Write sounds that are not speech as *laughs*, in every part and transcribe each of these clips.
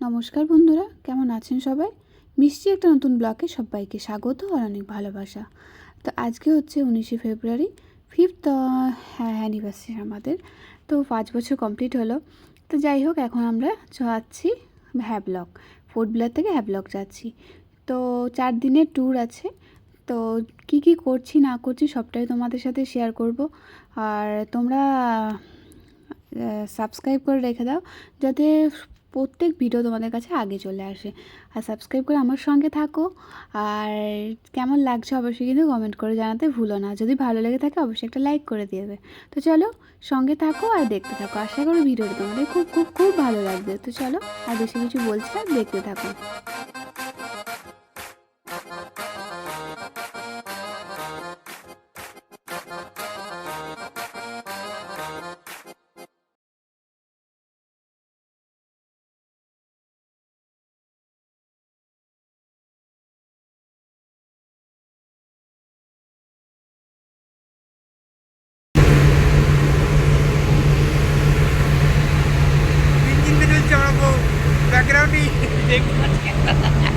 নমস্কার বন্ধুরা, কেমন আছেন সবাই? মিষ্টি একটা নতুন ব্লকে সবাইকে স্বাগত আর অনেক ভালোবাসা। তো আজকে হচ্ছে উনিশে ফেব্রুয়ারি ফিফথ অ্যানিভার্সারি আমাদের। তো পাঁচ বছর কমপ্লিট হলো। তো যাই হোক, এখন আমরা যাচ্ছি হ্যাবলক ফোর্ট থেকে হ্যাবলক যাচ্ছি। তো চার দিনের ট্যুর আছে। তো কি কি করছি, না করছি সবটাই তোমাদের সাথে শেয়ার করব। আর তোমরা সাবস্ক্রাইব করে রেখে দাও যাতে প্রত্যেক ভিডিও তোমাদের কাছে আগে চলে আসে। আর সাবস্ক্রাইব করে আমার সঙ্গে থাকো। আর কেমন লাগছে অবশ্যই কিন্তু কমেন্ট করে জানাতে ভুলো না। যদি ভালো লেগে থাকে অবশ্যই একটা লাইক করে দিয়ে দেবে। তো চলো, সঙ্গে থাকো আর দেখতে থাকো। আশা করি ভিডিওটা তোমাদের খুব খুব খুব ভালো লাগবে। তো চলো, আর বেশি কিছু বলছি না, দেখতে থাকো। ইঞ্জিন দিয়ে চলছে আমরা ব্যাকগ্রাউন্ডই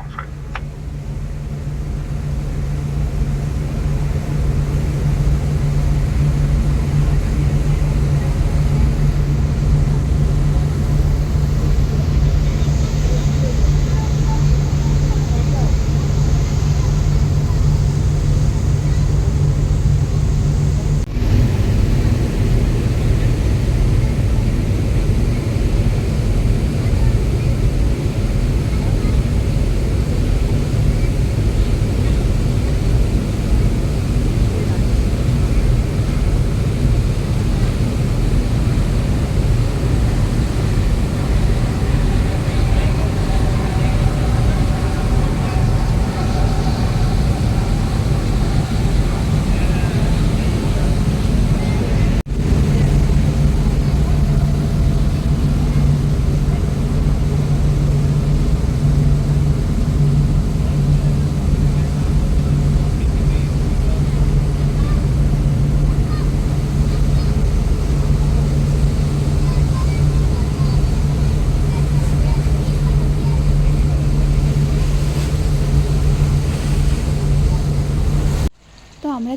Entfernung.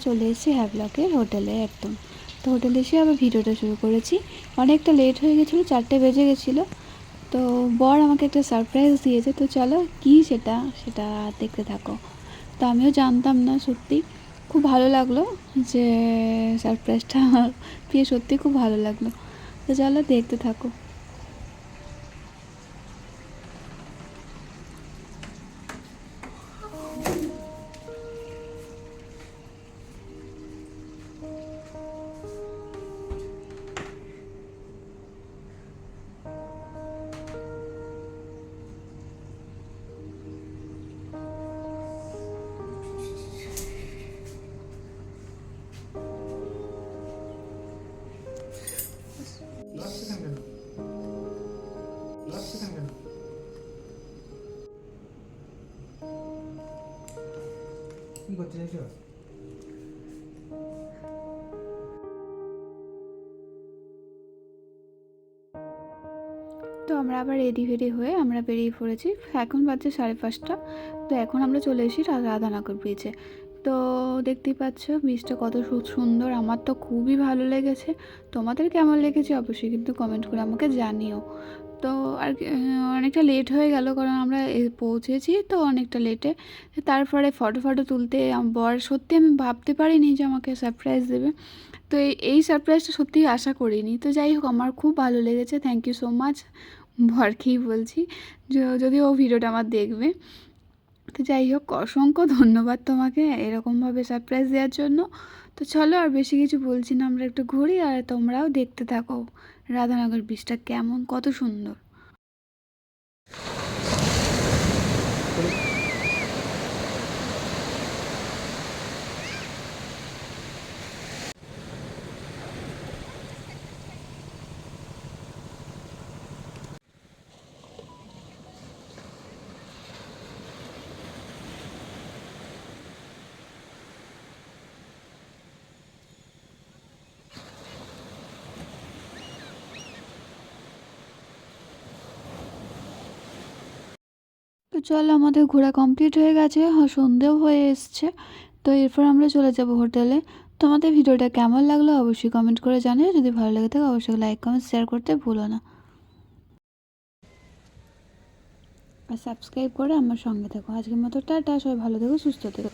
চলে এসেছি হ্যাভলকের হোটেলে একদম। তো হোটেলে এসে আবার ভিডিওটা শুরু করেছি। অনেকটা লেট হয়ে গেছিল, চারটে বেজে গেছিল। তো বর আমাকে একটা সারপ্রাইজ দিয়েছে। তো চলো, কী সেটা? সেটা দেখতে থাকো। তো আমিও জানতাম না সত্যি। খুব ভালো লাগল যে সারপ্রাইজটা *laughs* পেয়ে সত্যি খুব ভালো লাগল। তো চলো, দেখতে থাকো। কি করতে চাইছো তো আমরা আবার রেডি ফেডি হয়ে আমরা বেরিয়ে পড়েছি। এখন বাজছে সাড়ে পাঁচটা। তো এখন আমরা চলে এসেছি রাধানগর ব্রিজে তো দেখতেই পাচ্ছ ব্রিজটা কত সুন্দর। আমার তো খুবই ভালো লেগেছে। তোমাদের কেমন লেগেছে অবশ্যই কিন্তু কমেন্ট করে আমাকে জানিও। তো আর অনেকটা লেট হয়ে গেল কারণ আমরা পৌঁছেছি তো অনেকটা লেটে তারপরে ফটো ফটো তুলতে বর সত্যি আমি ভাবতে পারিনি যে আমাকে সারপ্রাইজ দেবে। তো এই সারপ্রাইজটা সত্যিই আশা করিনি। তো যাই হোক, আমার খুব ভালো লেগেছে। থ্যাংক ইউ সো মাচ বরকেই বলছি। যদি ও ভিডিওটা আমার দেখবে। তো যাই হোক, অসংখ্য ধন্যবাদ তোমাকে এরকমভাবে সারপ্রাইজ দেওয়ার জন্য। তো চলো আর বেশি কিছু বলছি না, আমরা একটু ঘুরি আর তোমরাও দেখতে থাকো। রাধানগর ব্রিজটা কেমন, কত সুন্দর। তো চল আমাদের ঘোরা কমপ্লিট হয়ে গেছে সন্ধেও হয়ে এসছে। তো এরপর আমরা চলে যাব হোটেলে। তোমাদের ভিডিওটা কেমন লাগল অবশ্যই কমেন্ট করে জানিও। যদি ভালো লাগে থাকে অবশ্যই লাইক কমেন্ট শেয়ার করতে ভুলো না। আর সাবস্ক্রাইব করে আমার সঙ্গে থাকো। আজকের মতো টাটা, সবাই ভালো থেকো, সুস্থ থেকো।